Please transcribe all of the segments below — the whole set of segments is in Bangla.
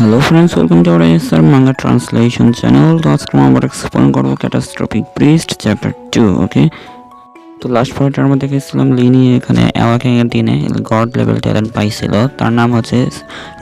Hello friends welcome to our SR manga translation channel তো আজকে আমরা এক্সপ্লেন করব ক্যাটাস্ট্রফিক ব্রিস্ট চ্যাপ্টার টু ওকে তো লাস্ট পার্টে আমরা দেখেছিলাম লিনি এখানে অ্যাওয়াকিং এর দিনে গড লেভেল ট্যালেন্ট পাইছিল। তার নাম হচ্ছে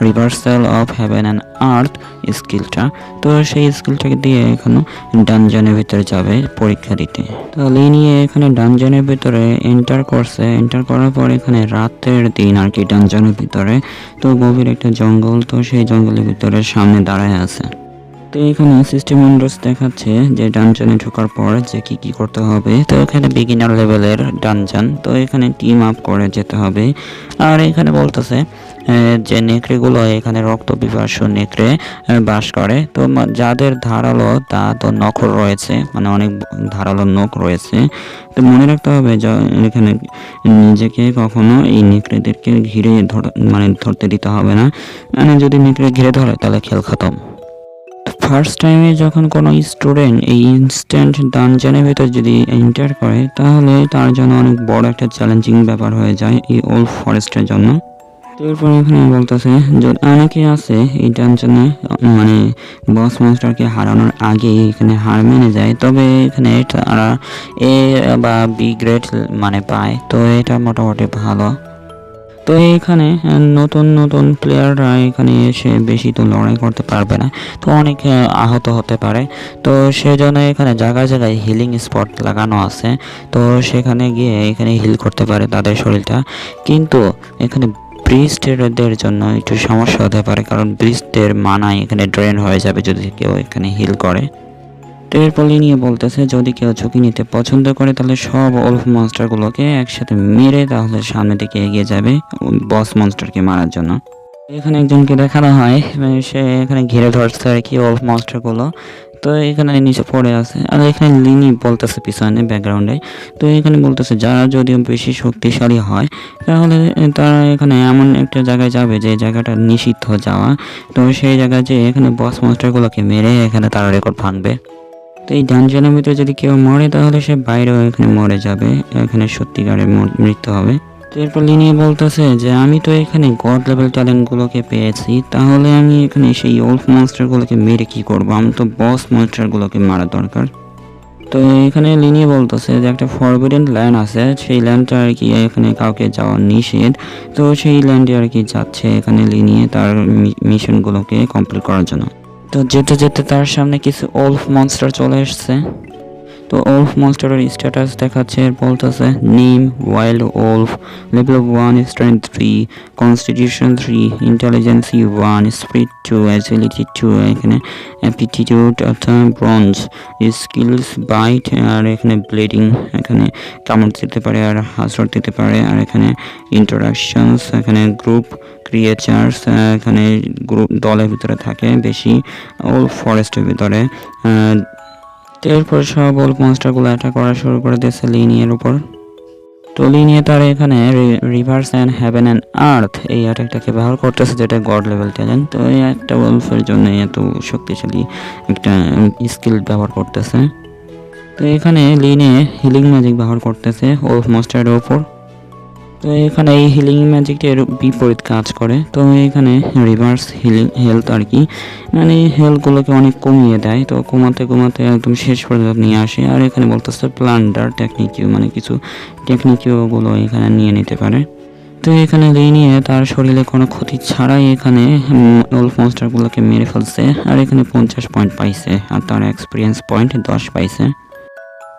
reversal of heaven and earth স্কিলটা তো সেই স্কিলটাকে দিয়ে এখানে ডানজনের ভিতরে যাবে পরীক্ষা দিতে। তো লিনি এখানে ডানজনের ভিতরে এন্টার করছে। এন্টার করার পর এখানে রাতের দিন আর কি ডানজনের ভিতরে। তো গভীর একটা জঙ্গল, তো সেই জঙ্গলের ভিতরে সামনে দাঁড়ায় আছে। তো এখানে সিস্টেম উইন্ডোজ দেখাচ্ছে যে ডানজনে ঢোকার পর যে কি কি করতে হবে। তো এখানে বিগিনার লেভেলের ডানজান তো এখানে টিম আপ করে যেতে হবে। আর এখানে বলতেছে যে নেকড়েগুলো এখানে রক্ত বিভাস নেকড়ে বাস করে। তো যাদের ধারালো দাঁত ও নখর রয়েছে মানে অনেক ধারালো নখ রয়েছে। তো মনে রাখতে হবে এখানে নিজেকে কখনো এই নেকড়েদেরকে ঘিরে মানে ধরতে দিতে হবে না। মানে যদি নেকড়ে ঘিরে ধরে, তাহলে খেল খতম। ফার্স্ট টাইমে যখন কোনো স্টুডেন্ট এই ইনস্ট্যান্ট ডানজনের ভিতর যদি এন্টার করে, তাহলে তার জন্য অনেক বড় একটা চ্যালেঞ্জিং ব্যাপার হয়ে যায় এই ওল্ড ফরেস্টের জন্য। এরপর এখানে বলতেছে যে অনেকে আছে এই ডানজনে মানে বস মাস্টারকে হারানোর আগে এখানে হার মেনে যায়, তবে এখানে তারা এ বা বি গ্রেড মানে পায়, তো এটা মোটামুটি ভালো। তো এখানে আহ, নতুন নতুন প্লেয়াররা এখানে এসে বেশি তো লড়াই করতে পারবে না। তো অনেক আহত হতে পারে। তো সেজন্য এখানে জায়গায় জায়গায় হিলিং স্পট লাগানো আছে। তো সেখানে গিয়ে এখানে হিল করতে পারে তাদের শরীরটা। কিন্তু এখানে ব্রিস্টেরদের জন্য একটু সমস্যা হতে পারে। কারণ ব্রিস্টের মানায় এখানে ড্রেন হয়ে যাবে যদি কেউ এখানে হিল করে। এরপর নিয়ে বলতেছে, যদি কেউ ঝুঁকি নিতে পছন্দ করে, তাহলে সব ওলফ মনস্টারগুলোকে একসাথে মেরে তাহলে সামনের দিকে এগিয়ে যাবে বস মনস্টারকে মারার জন্য। এখানে একজনকে দেখানো হয় মানে সে এখানে ঘিরে ধরছে আর কি ওলফ মনস্টারগুলো তো এখানে নিচে পড়ে আছে, আর এখানে লিনি বলতেছে পিছনে ব্যাকগ্রাউন্ডে। তো এখানে বলতেছে, যারা যদিও বেশি শক্তিশালী হয়, তাহলে তারা এখানে এমন একটা জায়গায় যাবে যে জায়গাটা নিষিদ্ধ যাওয়া। তো সেই জায়গায় যে এখানে বস মনস্টারগুলোকে মেরে এখানে তারা রেকর্ড ভাঙবে। তো এই ডানজনের ভিতরে যদি কেউ মরে, তাহলে সে বাইরেও এখানে মরে যাবে। এখানে সত্যিকারের মৃত্যু হবে। তো এরপর লিনিয়ে বলতেছে যে, আমি তো এখানে গড লেভেল ট্যালেন্টগুলোকে পেয়েছি। তাহলে আমি এখানে সেই ওল্ফ মনস্টারগুলোকে মেরে কি করব? আমি তো বস মনস্টারগুলোকে মারা দরকার। তো এখানে লিনিয়ে বলতেছে যে, একটা ফরবিডেন ল্যান্ড আছে। সেই ল্যান্ডটা আর কি এখানে কাউকে যাওয়া নিষেধ। তো সেই ল্যান্ডে আর কি যাচ্ছে এখানে লিনিয়ে তার মিশনগুলোকে কমপ্লিট করার জন্য। তো যেতে যেতে তার সামনে কিছু ওল্ফ মনস্টার চলে এসছে। তো ওল্ফ মনস্টারের স্ট্যাটাস দেখাচ্ছে, বলতেছে, name wild wolf level one strength three constitution three intelligence one speed two agility two এখানে অ্যাপিটিটিউড অর্থাৎ ব্রঞ্জ স্কিলস বাইট আর এখানে ব্লিডিং এখানে কামড় দিতে পারে, আর হাসর দিতে পারে, আর এখানে ইন্টারাকশনস এখানে গ্রুপ ক্রিয়েচার্স এখানে গ্রুপ দলের ভিতরে থাকে, বেশি ওল ফরেস্টের ভিতরে এরপর সব ওল মনস্টারগুলো অ্যাটাক করা শুরু করে দিয়েছে লিনিয়ের উপর। তো লিনিয়ে তার এখানে reverse and heaven and earth এই অ্যাটাকটাকে ব্যবহার করতেছে, যেটা গড লেভেল ট্যালেন্ট তো এই একটা ওলফের জন্য এত শক্তিশালী একটা স্কিল ব্যবহার করতেছে। তো এখানে লিনে হিলিং ম্যাজিক ব্যবহার করতেছে ওলফ মনস্টারের ওপর তো এখানে এই হিলিং ম্যাজিকটা এর বিপরীত কাজ করে। তো এখানে রিভার্স হিলিং হেলথ আর কি। মানে হেলথগুলোকে অনেক কমিয়ে দেয়। তো কমাতে কমাতে একদম শেষ পর্যন্ত নিয়ে আসে। আর এখানে বলতেছে প্লান্ডার টেকনিকিউ মানে কিছু টেকনিকিউগুলো এখানে নিয়ে নিতে পারে। তো এখানে নিয়ে তার শরীরে কোনো ক্ষতি ছাড়াই এখানে ওলফ মনস্টারগুলোকে মেরে ফেলছে। আর এখানে পঞ্চাশ পয়েন্ট পাইছে। আর তার এক্সপিরিয়েন্স পয়েন্ট দশ পাইছে।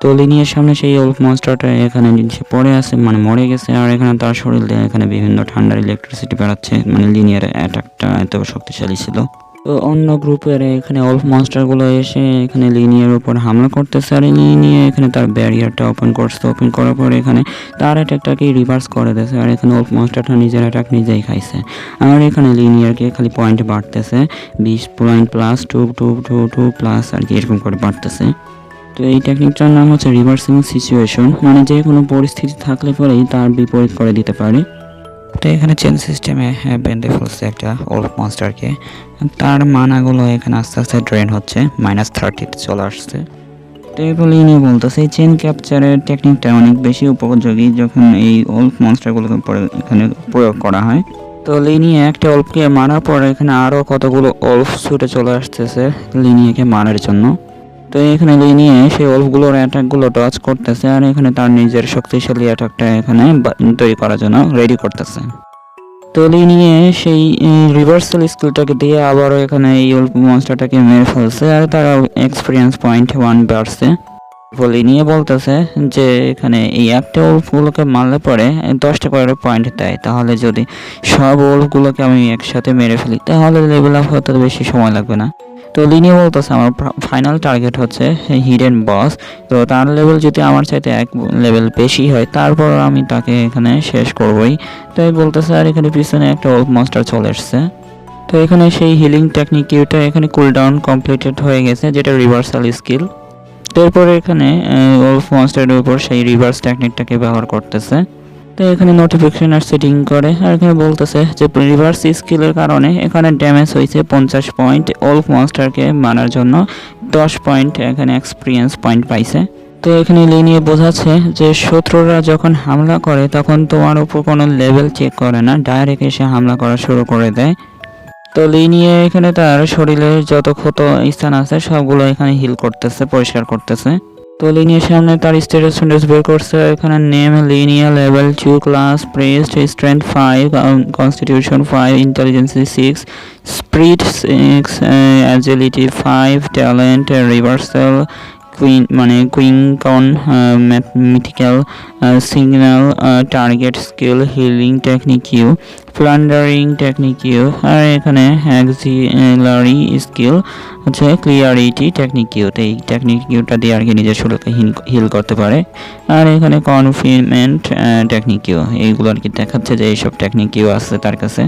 তো লিনিয়ার সামনে সেই ওল্ফ মনস্টারটা এখানে নিচে পড়ে আছে মানে মরে গেছে, আর এখানে তার শরীর দিয়ে এখানে বিভিন্ন ঠান্ডার ইলেকট্রিসিটি বেড়াচ্ছে মানে লিনিয়ার অ্যাটাকটা এত শক্তিশালী ছিল। তো অন্য গ্রুপের এখানে ওল্ফ মনস্টারগুলো এসে এখানে লিনিয়ার উপর হামলা করতেছে, আর লিনিয়া এখানে তার ব্যারিয়ারটা ওপেন করছে। ওপেন করার পর এখানে তার অ্যাটাকটাকে রিভার্স করে দিয়েছে, আর এখানে ওল্ফ মনস্টারটা নিজের অ্যাটাক নিজেই খাইছে। আর এখানে লিনিয়ারকে খালি পয়েন্ট বাড়তেছে, বিশ point plus two two two two plus আর কি এরকম করে বাড়তেছে। তো এই টেকনিকটার নাম হচ্ছে রিভার্সিং সিচুয়েশন মানে যে কোনো পরিস্থিতি থাকলে পরেই তার বিপরীত করে দিতে পারে। তো এখানে চেন সিস্টেমে বেঁধে ফেলছে একটা ওল্ড মনস্টারকে তার মানাগুলো এখানে আস্তে আস্তে ড্রেন হচ্ছে মাইনাস থার্টিতে চলে আসছে। তো এরপর নিয়ে বলতেছে, এই চেন ক্যাপচারের টেকনিকটা অনেক বেশি উপযোগী যখন এই ওল্ড মনস্টারগুলোকে এখানে প্রয়োগ করা হয়। তো লিনিয়ে একটা অল্পকে মারার পর এখানে আরও কতগুলো অল্প ছুটে চলে আসতেছে লিনিয়াকে মারার জন্য। তো এখানে লিনিয়ে সেই অল্পগুলোর অ্যাটাকগুলো ডচ করতেছে আর এখানে তার নিজের শক্তিশালী অ্যাটাকটা এখানে তৈরি করার জন্য রেডি করতেছে। তো লিনিয়ে সেই রিভার্সাল স্কিলটাকে দিয়ে আবারও এখানে এই অল্প মনস্টারটাকে মেরে ফেলছে আর তার এক্সপিরিয়েন্স পয়েন্ট ওয়ান বাড়ছে। বলে নিয়ে বলতেছে যে এখানে এই একটা ওলফগুলোকে মারলে পরে দশটা করে পয়েন্ট দেয়। তাহলে যদি সব ওলফগুলোকে আমি একসাথে মেরে ফেলি, তাহলে লেভেল আপ হতে বেশি সময় লাগবে না। তো লিনিয়ে বলতেছে আমার ফাইনাল টার্গেট হচ্ছে হিডেন বস তো তার লেভেল যদি আমার চাইতে এক লেভেল বেশি হয়, তারপর আমি তাকে এখানে শেষ করবই। তাই বলতেছে, আর এখানে পিছনে একটা ওল্ফ মাস্টার চলে এসছে। তো এখানে সেই হিলিং টেকনিক কিউটা এখানে কুল ডাউন কমপ্লিটেড হয়ে গেছে, যেটা রিভার্সাল স্কিল তারপরে এখানে ওলফ মাস্টারের উপর সেই রিভার্স টেকনিকটাকে ব্যবহার করতেছে। তো এখানে নোটিফিকেশন আর সেটিং করে। আর এখানে বলতেছে যে রিভার্স স্কিলের কারণে এখানে ড্যামেজ হয়েছে পঞ্চাশ পয়েন্ট ওলফ মনস্টারকে মারার জন্য। দশ পয়েন্ট এখানে এক্সপিরিয়েন্স পয়েন্ট পাইছে। তো এখানে লিনিয়ে বোঝাচ্ছে যে, শত্রুরা যখন হামলা করে, তখন তোমার উপর কোনো লেভেল চেক করে না। ডাইরেক্ট এসে হামলা করা শুরু করে দেয়। তো লিনিয়ে এখানে তার শরীরের যত ক্ষত স্থান আছে, সবগুলো এখানে হিল করতেছে, পরিষ্কার করতেছে। তো লিনিয়ার সামনে তার স্ট্যাটাস স্ট্যাটাস বের করছে। এখানে name Linia level two class priest strength five constitution five intelligence six spirit six agility five talent reversal queen মানে কুইংকন mythical signal target skill healing technique U plundering technique U আর এখানে অ্যাক্সিলারি স্কিল হচ্ছে ক্লিয়ারিটি টেকনিক ইউ তো এই টেকনিক ইউটা দিয়ে আর কি নিজের শরীরকে হিল করতে পারে। আর এখানে কনফিডমেন্ট টেকনিক ইউ এইগুলো আর কি দেখাচ্ছে যে এইসব টেকনিক ইউ আছে তার কাছে।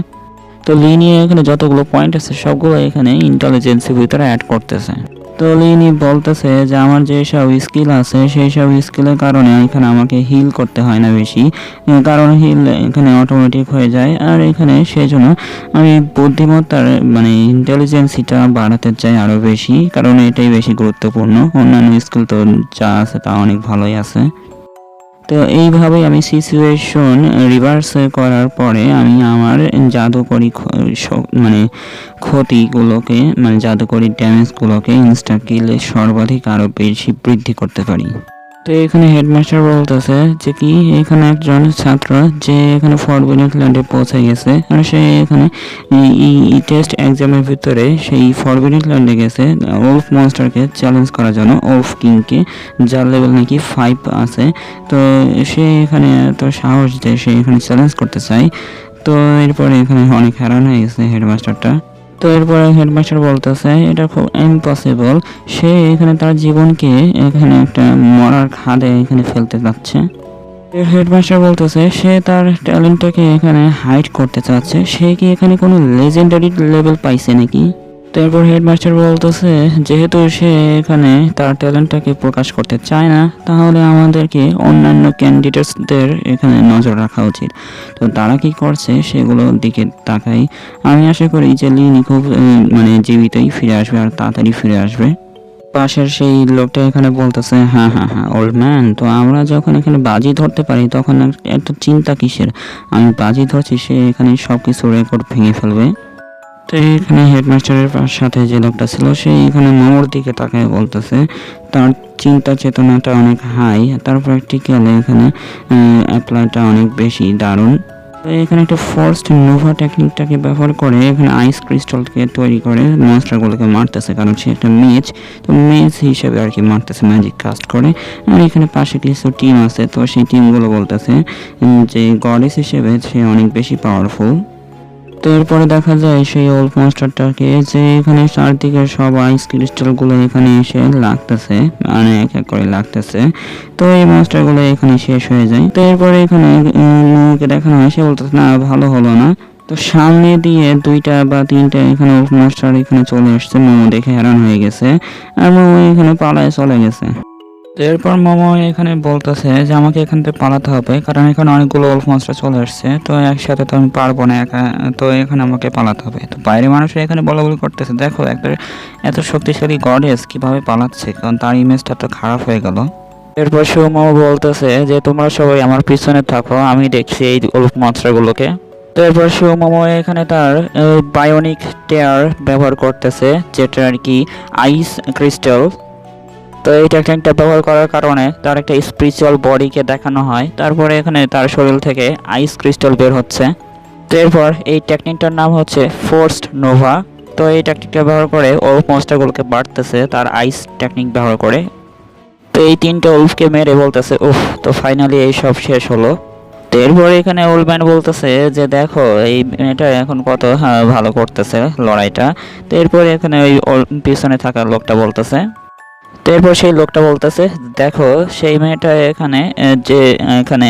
তো লিনিয়ে এখানে যতগুলো পয়েন্ট আছে সবগুলো এখানে ইন্টেলিজেন্সের ভিতরে অ্যাড করতেছে। তো লিনি বলতেছে যে আমার যে সব স্কিল আছে সেই সব স্কিলের কারণে এখানে আমাকে হিল করতে হয় না বেশি। কারণ হিল এখানে অটোমেটিক হয়ে যায়। আর এখানে সেই জন্য আমি বুদ্ধিমত্তার মানে ইন্টেলিজেন্সিটা বাড়াতে চাই আরও বেশি। কারণ এটাই বেশি গুরুত্বপূর্ণ। অন্যান্য স্কিল তো যা আছে তা অনেক ভালোই আছে। তো এইভাবেই আমি সিচুয়েশন রিভার্স করার পরে আমি আমার জাদুকরি মানে ক্ষতিগুলোকে মানে জাদুকরি ড্যামেজগুলোকে ইনস্টা কিলে সর্বাধিক আরও বেশি বৃদ্ধি করতে পারি। তো এখানে হেডমাস্টার বলতেছে যে কি, এখানে একজন ছাত্র যে এখানে ফরবিনেট ল্যান্ডে পৌঁছে গেছে। আর সে এখানে এই টেস্ট এক্সামের ভিতরে সেই ফরবিনেট ল্যান্ডে গেছে, ওলফ মনস্টারকে চ্যালেঞ্জ করার জন্য, ওলফ কিংকে, যার লেভেল নাকি ফাইভ আছে। তো সে এখানে তো সাহস দেয় সে এখানে চ্যালেঞ্জ করতে চায়। তো এরপরে এখানে অনেক হ্যারান হয়ে গেছে হেডমাস্টারটা। তো এরপরে হেডমাস্টার বলতেছে, এটা খুব ইম্পসিবল সে এখানে তার জীবনকে এখানে একটা মরার খাদে এখানে ফেলতে যাচ্ছে। হেডমাস্টার বলতেছে, সে তার ট্যালেন্টটাকে এখানে হাইড করতে চাচ্ছে। সে কি এখানে কোনো লেজেন্ডারি লেভেল পাইছে নাকি? তারপর হেডমাস্টার বলতেছে, যেহেতু সে এখানে তার ট্যালেন্টটাকে প্রকাশ করতে চায় না, তাহলে আমাদেরকে অন্যান্য ক্যান্ডিডেটসদের এখানে নজর রাখা উচিত। তো তারা কি করছে, সেগুলোর দিকে তাকাই। আমি আশা করি যে লিনি খুব মানে জীবিতই ফিরে আসবে আর তাড়াতাড়ি ফিরে আসবে। পাশের সেই লোকটা এখানে বলতেছে হ্যাঁ হ্যাঁ হ্যাঁ ওল্ড ম্যান তো আমরা যখন এখানে বাজি ধরতে পারি, তখন এক- একটা চিন্তা কিসের? আমি বাজি ধরছি, সে এখানে সব কিছু রেকর্ড ভেঙে ফেলবে। তো এখানে হেডমাস্টারের সাথে যে লোকটা ছিল, সে এখানে মোমোর দিকে তাকায় বলতেছে। তার চিন্তা চেতনাটা অনেক হাই তার প্র্যাকটিক্যালে এখানে অ্যাপ্লাইটা অনেক বেশি দারুণ। এখানে একটা ফোর্সড নোভা টেকনিকটাকে ব্যবহার করে এখানে আইস ক্রিস্টালকে তৈরি করে মনস্টারগুলোকে মারতেছে, কারণ সে একটা মেজ তো মেজ হিসেবে আর কি মারতেছে ম্যাজিক কাস্ট করে। আর এখানে পাশে কিছু টিম আছে, তো সেই টিমগুলো বলতেছে যে গডেস হিসেবে সে অনেক বেশি পাওয়ারফুল তো এরপরে দেখা যায় সেই ওল্ড মাস্টারটাকে যে এখানে চারদিকে সব আইস ক্রিস্টালগুলো এখানে এসে লাগতেছে মানে এক এক করে লাগতেছে। তো এই মনস্টারগুলো এখানে শেষ হয়ে যায়। তো এরপরে এখানে মোকে দেখানো হয়, সে বলতেছে, না, ভালো হলো না। তো সামনে দিয়ে দুইটা বা তিনটা এখানে মাস্টার এখানে চলে আসছে, মোমো দেখে হেরান হয়ে গেছে। আর মোমো এখানে পালায় চলে গেছে। তো এরপর মোমো এখানে বলতেছে যে, আমাকে এখান থেকে পালাতে হবে, কারণ এখানে অনেকগুলো ওল্ফ মনস্টার চলে আসছে। তো একসাথে তো আমি পারব না একা, তো এখানে আমাকে পালাতে হবে। তো বাইরে মানুষ এখানে বলা বলি করতেছে। দেখো, একটা এত শক্তিশালী গডেস কীভাবে পালাচ্ছে, কারণ তার ইমেজটা তো খারাপ হয়ে গেল। এরপর সুমো বলতেছে যে, তোমরা সবাই আমার পিছনে থাকো, আমি দেখছি এই ওল্ফ মনস্টারগুলোকে তো এরপর শিবমোমো এখানে তার বায়োনিক টেয়ার ব্যবহার করতেছে যেটা আর কি আইস ক্রিস্টাল তো এই টেকনিকটা ব্যবহার করার কারণে তার একটা স্পিরিচুয়াল বডিকে দেখানো হয়। তারপরে এখানে তার শরীর থেকে আইস ক্রিস্টাল বের হচ্ছে। তো এরপর এই টেকনিকটার নাম হচ্ছে ফোর্সড নোভা তো এই টেকনিকটা ব্যবহার করে ওল্ফ মনস্টারগুলোকে বাড়তেছে তার আইস টেকনিক ব্যবহার করে। তো এই তিনটে ওল্ফকে মেরে বলতেছে উফ তো ফাইনালি এই সব শেষ হলো। তো এরপর এখানে ওল্ড বলতেছে যে দেখো এই মেয়েটা এখন কত হ্যাঁ, ভালো করতেছে লড়াইটা। তো এরপরে এখানে ওই পিছনে থাকা লোকটা বলতেছে তো এরপর সেই লোকটা বলতেছে, দেখো, সেই মেয়েটা এখানে যে, এখানে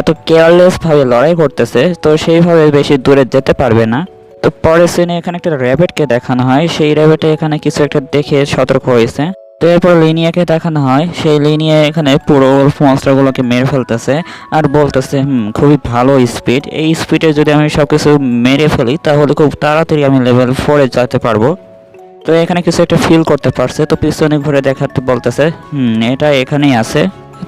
এত কেয়ারলেস ভাবে লড়াই করতেছে, তো সেইভাবে বেশি দূরে যেতে পারবে না। তো পরের সিনে এখানে একটা র্যাবেটকে দেখানো হয়। সেই র্যাবেটে এখানে কিছু একটা দেখে সতর্ক হয়েছে। তো এরপর লিনিয়াকে দেখানো হয়। সেই লিনিয়া এখানে পুরো মনস্টারগুলোকে মেরে ফেলতেছে আর বলতেছে, হুম, খুবই ভালো স্পিড এই স্পিডে যদি আমি সব কিছু মেরে ফেলি, তাহলে খুব তাড়াতাড়ি আমি লেভেল ফোরে যেতে পারব। তো এখানে কিছু একটা ফিল করতে পারছে। তো পিছনে ঘুরে দেখাতে বলতেছে, হুম, এটা এখানেই আছে।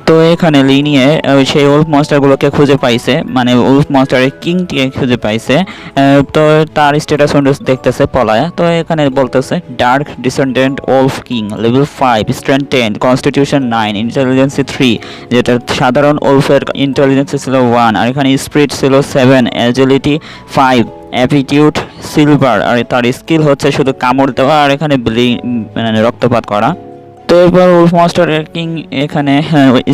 তো এখানে লিনিয়ে সেই উল্ফ মনস্টারগুলোকে খুঁজে পাইছে মানে উল্ফ মনস্টারের কিংটিকে খুঁজে পাইছে তো তার স্ট্যাটাস দেখতেছে পলায়া। তো এখানে বলতেছে dark descendant wolf king level five strength ten constitution nine intelligence three যেটা সাধারণ ওল্ফের ইন্টেলিজেন্সি ছিল ওয়ান আর এখানে স্পিড ছিল seven agility five aptitude silver আর তার স্কিল হচ্ছে শুধু কামড় দেওয়া, আর এখানে মানে রক্তপাত করা। তো এরপর উলফ মাস্টার কিং এখানে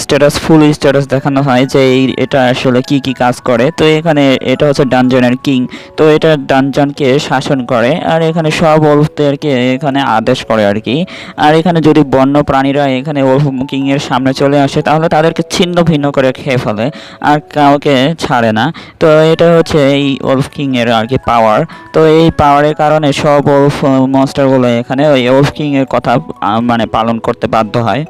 স্ট্যাটাস ফুল স্ট্যাটাস দেখানো হয় যে এটা আসলে কি কি কাজ করে। তো এখানে এটা হচ্ছে ডানজনের কিং তো এটা ডানজনকে শাসন করে, আর এখানে সব ওলফদেরকে এখানে আদেশ করে আর কি। আর এখানে যদি বন্য প্রাণীরা এখানে ওলফ কিং এর সামনে চলে আসে, তাহলে তাদেরকে ছিন্ন ভিন্ন করে খেয়ে ফেলে, আর কাউকে ছাড়ে না। তো এটা হচ্ছে এই ওলফ কিং এর আর কি পাওয়ার তো এই পাওয়ারের কারণে সব ওলফ মনস্টারগুলো এখানে ওই ওলফ কিং এর কথা মানে পালন করতে বাধ্য হয়।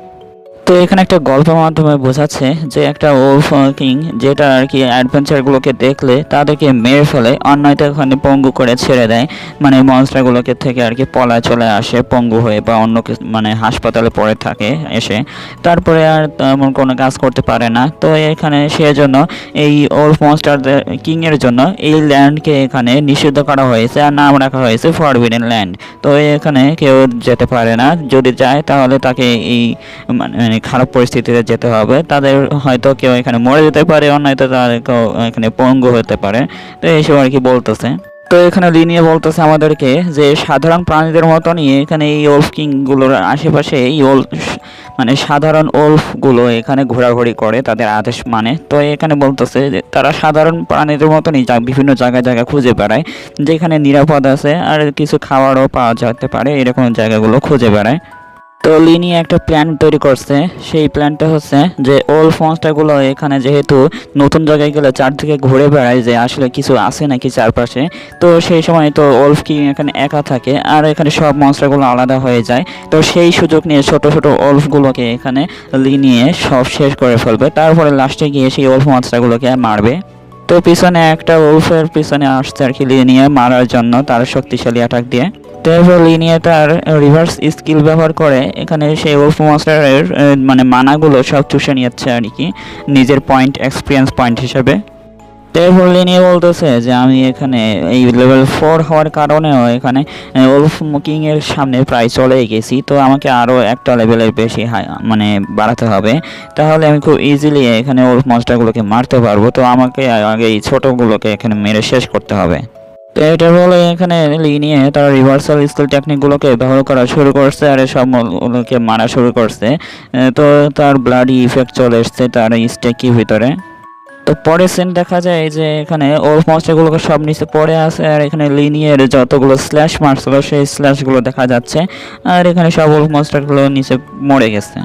তো এখানে একটা গল্পের মাধ্যমে বোঝাচ্ছে যে একটা ওল্ফ কিং যেটা আর কি অ্যাডভেঞ্চারগুলোকে দেখলে তাদেরকে মেরে ফেলে অন্যয়তো ওখানে পঙ্গু করে ছেড়ে দেয়। মানে মনস্টারগুলোকে থেকে আর কি পলায় চলে আসে, পঙ্গু হয়ে বা অন্য মানে হাসপাতালে পড়ে থাকে এসে। তারপরে আর তেমন কোনো কাজ করতে পারে না। তো এখানে সেজন্য এই ওল্ফ মনস্টার কিংয়ের জন্য এই ল্যান্ডকে এখানে নিষিদ্ধ করা হয়েছে আর নাম রাখা হয়েছে ফরবিডেন ল্যান্ড তো এখানে কেউ যেতে পারে না। যদি যায় তাহলে তাকে এই মানে খারাপ পরিস্থিতিতে যেতে হবে। তাদের হয়তো কেউ এখানে মরে যেতে পারে, অন্যয়তো তাদেরকেও এখানে পঙ্গু হতে পারে। তো এইসব আর কি বলতেছে। তো এখানে লিনিয়ে বলতেছে আমাদেরকে যে, সাধারণ প্রাণীদের মতনই এখানে এই ওল্ফ কিংগুলোর আশেপাশে এই ওল্ফ মানে সাধারণ ওল্ফগুলো এখানে ঘোরাঘুরি করে তাদের আদেশ মানে। তো এখানে বলতেছে যে, তারা সাধারণ প্রাণীদের মতনই বিভিন্ন জায়গায় জায়গায় খুঁজে বেড়ায়, যেখানে নিরাপদ আছে আর কিছু খাবারও পাওয়া যেতে পারে, এরকম জায়গাগুলো খুঁজে বেড়ায়। তো লিনি একটা প্ল্যান তৈরি করছে। সেই প্ল্যানটা হচ্ছে যে ওল্ড মনস্টারগুলো এখানে যেহেতু নতুন জায়গায় গেলে চারদিকে ঘুরে বেড়ায় যে আসলে কিছু আছে নাকি চারপাশে, তো সেই সময় তো ওল্ফ কিং এখানে একা থাকে আর এখানে সব মনস্টারগুলো আলাদা হয়ে যায়। তো সেই সুযোগ নিয়ে ছোট ছোট ওল্ফগুলোকে এখানে লিনিয়ে সব শেষ করে ফেলবে। তারপরে লাস্টে গিয়ে সেই ওল্ফ মনস্টারগুলোকে মারবে। তো পিছনে একটা ওলফের পিছনে আসছে আর কি লিনিয়ে মারার জন্য তার শক্তিশালী অ্যাটাক দিয়ে। এরপর লিনিয়ে তার রিভার্স স্কিল ব্যবহার করে, এখানে সেই ওলফ মাস্টারের মানে মানাগুলো সব চুষে নিচ্ছে আর কি, নিজের পয়েন্ট এক্সপিরিয়েন্স পয়েন্ট হিসেবে। এরপর লিনিয়ে বলতেছে যে আমি এখানে এই লেভেল ফোর হওয়ার কারণেও এখানে ওলফ মুকিং এর সামনে প্রায় চলে গেছি, তো আমাকে আরও একটা লেভেলের বেশি মানে বাড়াতে হবে। তাহলে আমি খুব ইজিলি এখানে ওলফ মনস্টারগুলোকে মারতে পারব, তো আমাকে আগে এই ছোটোগুলোকে এখানে মেরে শেষ করতে হবে। তো এটা বলে এখানে নিয়ে তারা রিভার্সাল স্কিল টেকনিকগুলোকে ব্যবহার করা শুরু করছে আর সব গুলোকে মারা শুরু করছে। তো তার ব্লাডি ইফেক্ট চলে এসছে তার স্টেকি ভিতরে। তো পরের সিন দেখা যায় যে এখানে ওল্ফ মনস্টারগুলোকে সব নিচে পড়ে আছে আর এখানে লিনিয়ের যতগুলো স্ল্যাশ মারছিল সেই স্ল্যাশগুলো দেখা যাচ্ছে আর এখানে সব ওল্ফ মনস্টারগুলো নিচে মরে গেছে।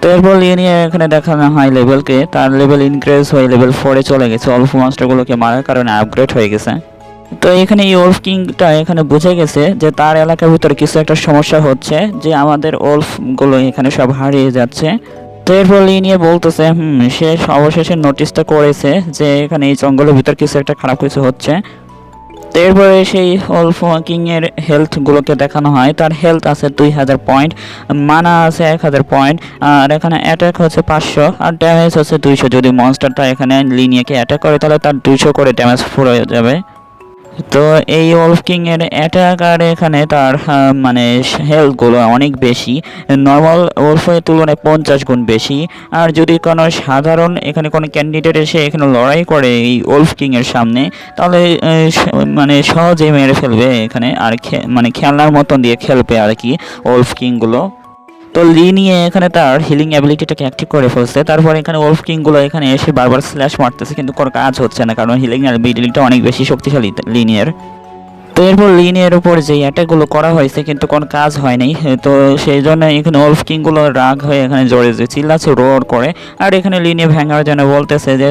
তো এরপর লিনিয়ে এখানে দেখানো হয় লেভেলকে তার লেভেল ইনক্রিজ হয়ে লেভেল ফোরে চলে গেছে। অল্প মনস্টারগুলোকে মারার কারণে আপগ্রেড হয়ে গেছে। তো এখানে এই ওলফ কিংটা এখানে বুঝে গেছে যে তার এলাকার ভিতরে কিছু একটা সমস্যা হচ্ছে, যে আমাদের ওলফগুলো এখানে সব হারিয়ে যাচ্ছে। তো এরপর নিয়ে বলতেছে, হুম, সে অবশেষে নোটিশটা করেছে যে এখানে এই জঙ্গলের ভিতর কিছু একটা খারাপ কিছু হচ্ছে। তো এরপরে সেই ওলফ কিংয়ের এর হেলথ গুলোকে দেখানো হয়। তার হেলথ আছে দুই হাজার পয়েন্ট মানা আছে এক হাজার পয়েন্ট আর এখানে অ্যাটাক হচ্ছে পাঁচশো, আর ড্যামেজ হচ্ছে দুইশো। যদি মনস্টারটা এখানে লিনিয়াকে অ্যাটাক করে, তাহলে তার দুইশো করে ড্যামেজ ফুরে যাবে। তো এই ওলফ কিং এর অ্যাটাক আর এখানে তার মানে হেলথগুলো অনেক বেশি। নর্মাল ওলফের তুলনায় পঞ্চাশ গুণ বেশি। আর যদি কোনো সাধারণ এখানে কোনো ক্যান্ডিডেট এসে এখানে লড়াই করে এই ওলফ কিং এর সামনে, তাহলে মানে সহজেই মেরে ফেলবে এখানে। আর মানে খেলনার মতন দিয়ে খেলবে আর কি ওলফ কিংগুলো তো লি নিয়ে এখানে তার হিলিং অ্যাবিলিটিটাকে অ্যাক্টিভ করে ফেলছে। তারপর এখানে ওলফ কিংগুলো এখানে এসে বারবার স্ল্যাশ মারতেছে, কিন্তু কোনো কাজ হচ্ছে না, কারণ হিলিং অ্যাবিলিটিটা অনেক বেশি শক্তিশালী লিনিয়ার তো এরপর লিনিয়ার উপর যে অ্যাটাকগুলো করা হয়েছে, কিন্তু কোনো কাজ হয়নি। তো সেই জন্য এখানে ওলফ কিংগুলো রাগ হয়ে এখানে জড়ে যে চিল্লাচ্ছে, রোর করে। আর এখানে লিনিয়ে ভ্যাঙ্গার জন্য বলতেছে যে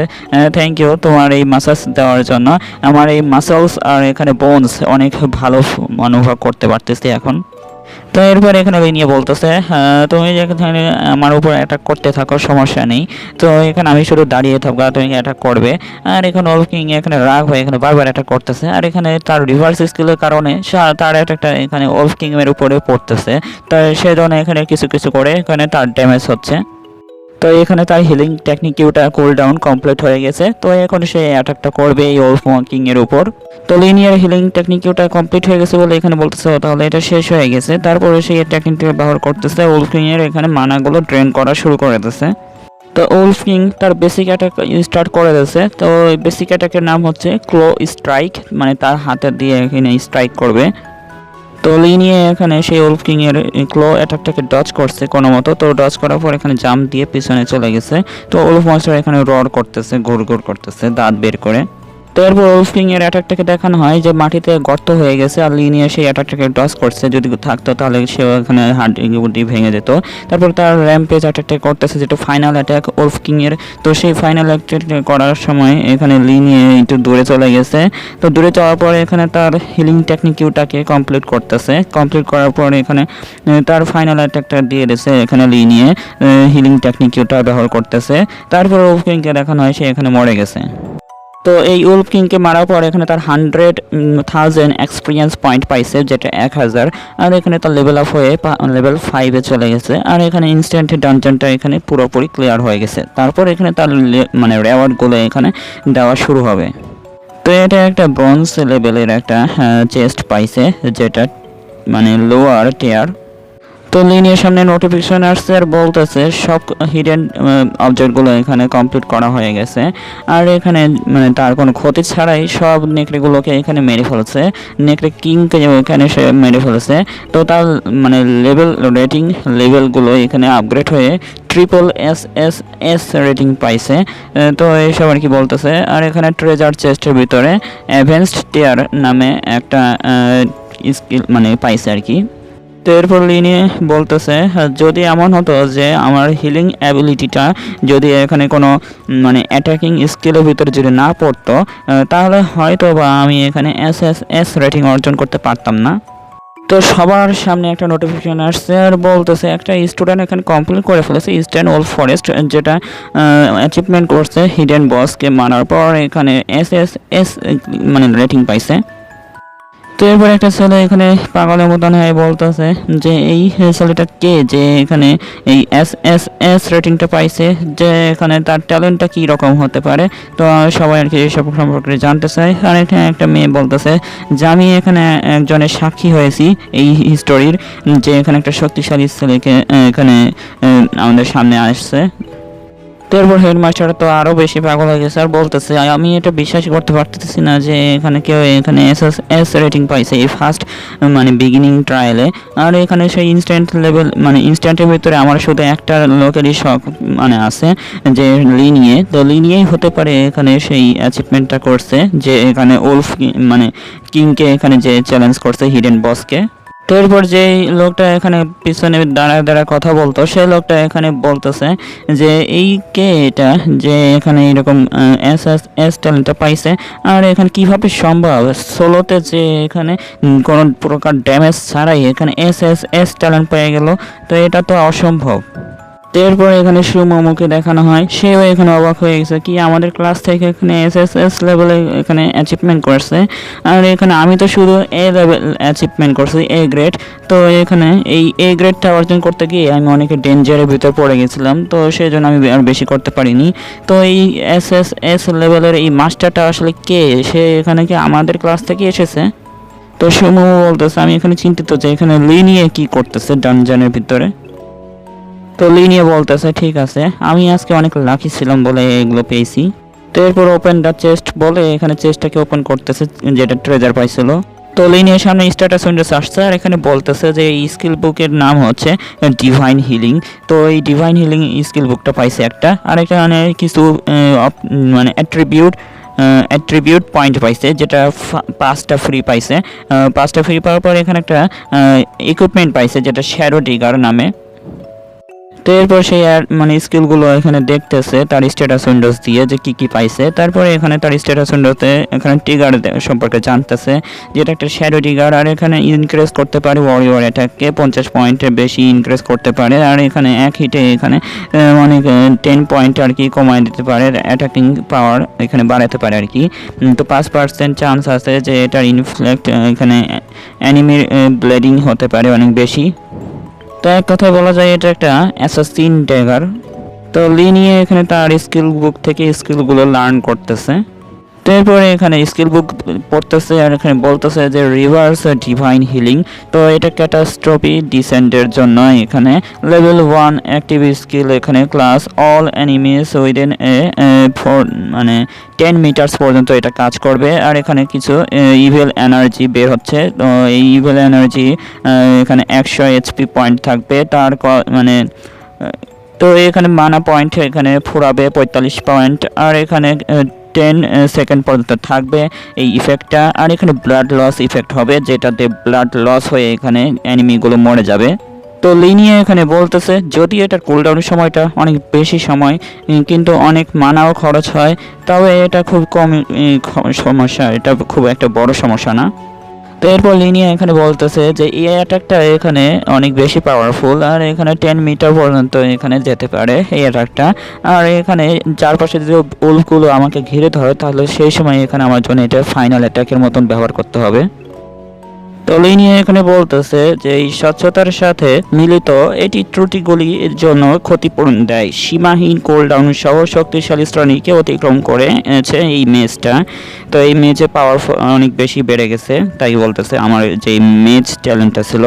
থ্যাংক ইউ তোমার এই মাসাজ দেওয়ার জন্য। আমার এই মাসেলস আর এখানে বোনস অনেক ভালো অনুভব করতে পারতেছি এখন। তো এরপর এখানে নিয়ে বলতেছে আহ, তুমি যেখানে আমার উপর অ্যাটাক করতে থাকো সমস্যা নেই। তো এখানে আমি শুধু দাঁড়িয়ে থাকব তুমি অ্যাটাক করবে। আর এখানে অল কিং এখানে রাগ হয়ে এখানে বারবার অ্যাটাক করতেছে। আর এখানে তার রিভার্স স্কিলের কারণে তার অ্যাটাকটা এখানে অল কিং এর উপরে পড়তেছে। তো সেই জন্য এখানে কিছু কিছু করে এখানে তার ড্যামেজ হচ্ছে। তো এখানে তার হিলিং টেকনিকিউটা কুল ডাউন কমপ্লিট হয়ে গেছে। তো এখন সে অ্যাটাকটা করবে এই ওল্ফ কিং এর উপর। তো লিনিয়ার হিলিং টেকনিকিউটা কমপ্লিট হয়ে গেছে বলে এখানে বলতেছে, তাহলে এটা শেষ হয়ে গেছে। তারপরে সে টেকনিকটা ব্যবহার করতেছে ওল্ফ কিং এর এখানে মানাগুলো ড্রেন করা শুরু করে দিতেছে তো ওলফ কিং তার বেসিক অ্যাটাক স্টার্ট করে দিয়েছে। তো বেসিক অ্যাটাকের নাম হচ্ছে ক্লো স্ট্রাইক মানে তার হাতে দিয়ে এখানে স্ট্রাইক করবে। তো লিনিয়ে এখানে সেই ওলফ কিং এর ক্লো অ্যাটাকটাকে ডচ করছে কোনো মতো। তো ডচ করার পর এখানে জাম্প দিয়ে পিছনে চলে গেছে। তো ওলফ মাস্টার এখানে রড করতেছে ঘুর ঘুর করতেছে, দাঁত বের করে। তো এরপর ওলফ কিং এর অ্যাটাকটাকে দেখানো হয় যে মাটিতে গর্ত হয়ে গেছে আর লিনিয়ে সেই অ্যাটাকটাকে ডচ করছে। যদি থাকতো তাহলে সে ওখানে হাড্ডি ভেঙে যেত। তারপর তার র্যাম্পেজ অ্যাটাকটা করতেছে যেটা ফাইনাল অ্যাটাক ওলফ কিং এর তো সেই ফাইনাল অ্যাটাক করার সময় এখানে লিনিয়ে একটু দূরে চলে গেছে। তো দূরে যাওয়ার পরে এখানে তার হিলিং টেকনিকিউটাকে কমপ্লিট করতেছে। কমপ্লিট করার পরে এখানে তার ফাইনাল অ্যাটাকটা দিয়ে দিয়েছে এখানে লি নিয়ে হিলিং টেকনিকিউটা ব্যবহার করতেছে। তারপর উলফ কিংকে দেখানো হয় সে এখানে মরে গেছে। তো এই উলফ কিংকে মারার পর এখানে তার হান্ড্রেড থাউজেন্ড এক্সপিরিয়েন্স পয়েন্ট পাইছে, যেটা এক হাজার। আর এখানে তার লেভেল আপ হয়ে লেভেল ফাইভে চলে গেছে। আর এখানে ইনস্ট্যান্ট ডানজনটা এখানে পুরোপুরি ক্লিয়ার হয়ে গেছে। তারপর এখানে তার মানে রেওয়ার্ডগুলো এখানে দেওয়া শুরু হবে। তো এটা একটা ব্রোঞ্জ লেভেলের একটা চেস্ট পাইছে, যেটা মানে লোয়ার টিয়ার তো লিনিয়ার সামনে নোটিফিকেশন আসছে আর বলতেছে সব হিডেন অবজেক্টগুলো এখানে কমপ্লিট করা হয়ে গেছে। আর এখানে মানে তার কোনো ক্ষতি ছাড়াই সব নেকড়েগুলোকে এখানে মেরে ফেলছে। নেকড়ে কিংকে এখানে সে মেরে ফেলেছে। তো তার মানে লেভেল রেটিং লেভেলগুলো এখানে আপগ্রেড হয়ে triple S S S rating পাইছে। তো এইসব আর কি বলতেছে। আর এখানে ট্রেজার চেস্টের ভিতরে অ্যাভেন্সড টিয়ার নামে একটা স্কিল মানে পাইছে আর কি। তো এরপর লিনিয়ে বলতেছে, যদি এমন হতো যে আমার হিলিং অ্যাবিলিটিটা যদি এখানে কোনো মানে অ্যাটাকিং স্কিলের ভিতরে যদি না পড়তো তাহলে হয়তো বা আমি এখানে এস এস এস রেটিং অর্জন করতে পারতাম না। তো সবার সামনে একটা নোটিফিকেশন আসছে আর বলতেছে, একটা স্টুডেন্ট এখানে কমপ্লিট করে ফেলেছে ইস্টার্ন ওল্ড ফরেস্ট যেটা অ্যাচিভমেন্ট করছে হিডেন বসকে মারার পর এখানে এস এস এস মানে রেটিং পাইছে। তো এরপর একটা ছেলে এখানে পাগলের মতন হয়ে বলতেছে যে, এই ছেলেটা কে যে এখানে এই এস এস এস রেটিংটা পাইছে? যে এখানে তার ট্যালেন্টটা কী রকম হতে পারে? তো সবাই আর কি এসব সম্পর্কে জানতে চাই আর এখানে একটা মেয়ে বলতেছে যে, আমি এখানে একজনের সাক্ষী হয়েছি এই হিস্টোরির যে এখানে একটা শক্তিশালী ছেলেকে এখানে আমাদের সামনে আসছে। তো এরপর হেডমাস্টার তো আরও বেশি পাগল হয়ে গেছে, আর বলতেছে আমি এটা বিশ্বাস করতে পারতেছি না যে এখানে কেউ এখানে এস এস এস রেটিং পাইছে এই ফার্স্ট মানে বিগিনিং ট্রায়ালে আর এখানে সেই ইনস্ট্যান্ট লেভেল মানে ইনস্ট্যান্টের ভিতরে আমার শুধু একটা লোকেরই শখ মানে আছে যে লি নিয়ে তো লি নিয়েই হতে পারে এখানে সেই অ্যাচিভমেন্টটা করছে, যে এখানে ওলফ মানে কিংকে এখানে যে চ্যালেঞ্জ করছে হিডেন বসকে তো এরপর যে লোকটা এখানে পিছনে দাঁড়ায় দাঁড়ায় কথা বলতো, সেই লোকটা এখানে বলতেছে যে, এই কে এটা যে এখানে এরকম এস এস এস ট্যালেন্টটা পাইছে? আর এখানে কীভাবে সম্ভব? সোলোতে যে এখানে কোনো প্রকার ড্যামেজ ছাড়াই এখানে এস এস এস ট্যালেন্ট পেয়ে গেল, তো এটা তো অসম্ভব। এরপর এখানে সুমোমোকে দেখানো হয়। সেও এখানে অবাক হয়ে গেছে কি আমাদের ক্লাস থেকে এখানে এস এস এস লেভেলে এখানে অ্যাচিভমেন্ট করছে। আর এখানে আমি তো শুধু এ লেভেল অ্যাচিভমেন্ট করছি এ গ্রেড তো এখানে এই এ গ্রেডটা অর্জন করতে গিয়ে আমি অনেক ডেঞ্জারের ভিতরে পড়ে গেছিলাম। তো সেই জন্য আমি আর বেশি করতে পারিনি। তো এই এস এস এস লেভেলের এই মাস্টারটা আসলে কে? সে এখানে কি আমাদের ক্লাস থেকে এসেছে? তো সুমো বলতেছে, আমি এখানে চিন্তিত যে এখানে লি নিয়ে কি করতেছে ডানজানের ভিতরে। তো লি নিয়ে বলতেছে, ঠিক আছে, আমি আজকে অনেক লাকি ছিলাম বলে এগুলো পেয়েছি। তো এরপর ওপেন দ্য চেস্ট বলে এখানে চেস্টটাকে ওপেন করতেছে, যেটা ট্রেজার পাইছিল। তো লিনিয়ার সামনে স্ট্যাটাস উইন্ডোজ আসছে আর এখানে বলতেছে যে এই স্কিল বুকের নাম হচ্ছে ডিভাইন হিলিং তো এই ডিভাইন হিলিং স্কিল বুকটা পাইছে একটা, আর এখানে কিছু মানে অ্যাট্রিবিউট অ্যাট্রিবিউট পয়েন্ট পাইছে, যেটা পাঁচটা ফ্রি পাইছে। পাঁচটা ফ্রি পাওয়ার পর এখানে একটা ইকুইপমেন্ট পাইছে, যেটা শ্যারো ডিগার নামে। তো এরপর সেই মানে স্কিলগুলো এখানে দেখতেছে, তার স্ট্যাটাস উইন্ডোজ দিয়ে যে কি কি পাইছে। তারপরে এখানে তার স্ট্যাটাস উইন্ডোতে এখানে টিগার সম্পর্কে জানতেছে যেটা একটা শ্যাডো টিগার আর এখানে ইনক্রিজ করতে পারে ওয়ারিওর অ্যাটাককে পঞ্চাশ পয়েন্টের বেশি ইনক্রিজ করতে পারে, আর এখানে এক হিটে এখানে অনেক টেন পয়েন্ট আর কি কমায় দিতে পারে অ্যাটাকিং পাওয়ার এখানে বাড়াতে পারে আর কি। তো পাঁচ পার্সেন্ট চান্স আছে যে এটার ইনফ্লেক্ট এখানে অ্যানিমির ব্লেডিং হতে পারে অনেক বেশি। তো এক কথায় বলা যায়, এটা একটা অ্যাসাসিন ট্যাগার তো লি নিয়ে এখানে তার স্কিল বুক থেকে স্কিলগুলো লার্ন করতেছে। এরপরে এখানে স্কিল বুক পড়তেছে আর এখানে বলতেছে যে রিভার্স ডিভাইন হিলিং তো এটা ক্যাটাস্ট্রফি ডিসেন্টের জন্য এখানে। লেভেল ওয়ান অ্যাক্টিভ স্কিল এখানে class all enemies within a four মানে টেন মিটার্স পর্যন্ত এটা কাজ করবে। আর এখানে কিছু ইভেল এনার্জি বের হচ্ছে। তো এই ইভেল এনার্জি এখানে একশো এইচপি পয়েন্ট থাকবে। তার মানে তো এখানে মানা পয়েন্ট এখানে ফুরাবে পঁয়তাল্লিশ পয়েন্ট আর এখানে টেন সেকেন্ড পর্যন্ত থাকবে এই ইফেক্টটা আর এখানে ব্লাড লস ইফেক্ট হবে, যেটাতে ব্লাড লস হয়ে এখানে অ্যানিমিগুলো মরে যাবে। তো লিনিয়ে এখানে বলতেছে, যদি এটার কুলডাউনের সময়টা অনেক বেশি সময় কিন্তু অনেক মানাও খরচ হয়, তবে এটা খুব কম সমস্যা। এটা খুব একটা বড় সমস্যা না। তো এরপর লিনিয়া এখানে বলতেছে যে, এই অ্যাটাকটা এখানে অনেক বেশি পাওয়ারফুল আর এখানে টেন মিটার পর্যন্ত এখানে যেতে পারে এই অ্যাটাকটা আর এখানে চারপাশে যদি উলগুলো আমাকে ঘিরে ধরে, তাহলে সেই সময় এখানে আমার জন্য এটা ফাইনাল অ্যাটাকের মতন ব্যবহার করতে হবে। তো নিয়ে এখানে বলতেছে যে এই স্বচ্ছতার সাথে মিলিত এটি ত্রুটিগুলির জন্য ক্ষতিপূরণ দেয়। সীমাহীন কোলডাউন সহ শক্তিশালী শ্রেণীকে অতিক্রম করে এনেছে এই মেজটা। তো এই মেজে পাওয়ার অনেক বেশি বেড়ে গেছে, তাই বলতেছে আমার যে মেজ ট্যালেন্টটা ছিল।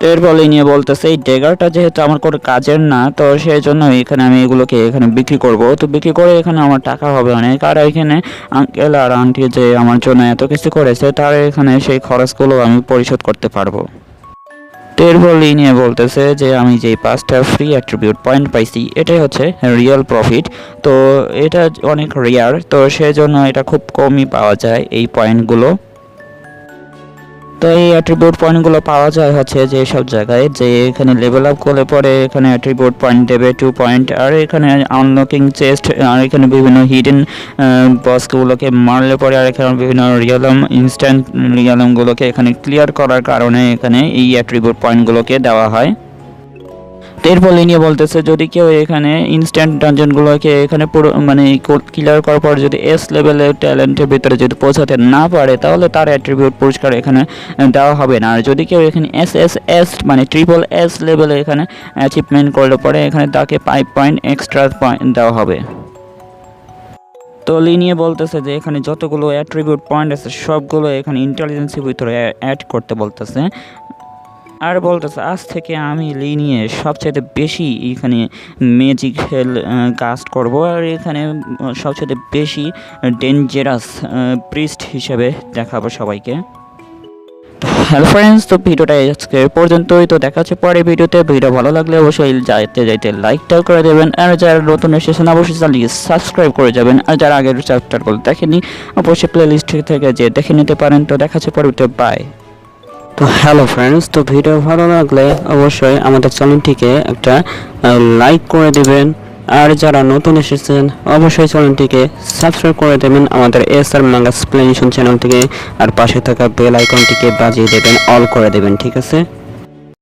তো এরপর নিয়ে বলতেছে, এই ডেগারটা যেহেতু আমার কোনো কাজের না, তো সেই জন্য এখানে আমি এগুলোকে এখানে বিক্রি করব। তো বিক্রি করে এখানে আমার টাকা হবে অনেক। আর এখানে আঙ্কেল আর আন্টি যে আমার জন্য এত কিছু করেছে, তার এখানে সেই খরচগুলো আমি পরিশোধ করতে পারব। এরপর নিয়ে বলতেছে যে, আমি যে পাঁচটা ফ্রি অ্যাট্রিবিউট পয়েন্ট পাইছি, এটাই হচ্ছে রিয়েল প্রফিট তো এটা অনেক রেয়ার তো সেজন্য এটা খুব কমই পাওয়া যায় এই পয়েন্টগুলো তো এই অ্যাট্রিবিউট পয়েন্টগুলো পাওয়া যায় হচ্ছে যে সব জায়গায়, যে এখানে লেভেল আপ করলে পরে এখানে অ্যাট্রিবিউট পয়েন্ট দেবে টু পয়েন্ট আর এখানে আনলকিং চেস্ট আর এখানে বিভিন্ন হিডেন বসগুলোকে মারলে পরে আর এখানে বিভিন্ন রিয়ালম ইনস্ট্যান্ট রিয়ালমগুলোকে এখানে ক্লিয়ার করার কারণে এখানে এই অ্যাট্রিবিউট পয়েন্টগুলোকে দেওয়া হয়। এরপর নিয়ে বলতেছে, যদি কেউ এখানে ইনস্ট্যান্ট ডানজনগুলোকে এখানে পুরো মানে ক্লিয়ার করার পর যদি এস লেভেলের ট্যালেন্টের ভিতরে যদি পৌঁছাতে না পারে, তাহলে তার অ্যাট্রিবিউট পুরস্কার এখানে দেওয়া হবে না। আর যদি কেউ এখানে এস এস এস মানে ট্রিপল এস লেভেলে এখানে অ্যাচিভমেন্ট করলে পরে এখানে তাকে ফাইভ পয়েন্ট এক্সট্রা পয়েন্ট দেওয়া হবে। তো লিনিয়ে বলতেছে যে, এখানে যতগুলো অ্যাট্রিবিউট পয়েন্ট আছে, সবগুলো এখানে ইন্টেলিজেন্সের ভিতরে অ্যাড করতে বলতেছে। আর বলতেছে, আজ থেকে আমি লিনিয়ে সবচেয়ে বেশি এখানে ম্যাজিক হেল কাস্ট করব। আর এখানে সবচেয়ে বেশি ডেঞ্জারাস প্রিস্ট হিসেবে দেখাবো সবাইকে। হ্যালো ফ্রেন্ডস তো ভিডিওটা আজকে পর্যন্তই। তো দেখা হচ্ছে পরে ভিডিওতে। ভিডিও ভালো লাগলে অবশ্যই যাইতে যাইতে লাইকটাও করে দেবেন। আর যারা নতুন এসেছেন, অবশ্যই চ্যানেলকে সাবস্ক্রাইব করে যাবেন। আর যারা আগের চ্যাপ্টারগুলো দেখেনি অবশ্যই প্লে লিস্ট থেকে যে দেখে নিতে পারেন। তো দেখা হচ্ছে পরে বাই তো হ্যালো ফ্রেন্ডস তো ভিডিও ভালো লাগলে অবশ্যই আমাদের চ্যানেলটিকে একটা লাইক করে দিবেন। আর যারা নতুন এসেছেন, অবশ্যই চ্যানেলটিকে সাবস্ক্রাইব করে দেবেন আমাদের এস আর ম্যাঙ্গা এক্সপ্লেনেশন থেকে আর পাশে থাকা বেল আইকনটিকে বাজিয়ে দেবেন অল করে দেবেন, ঠিক আছে?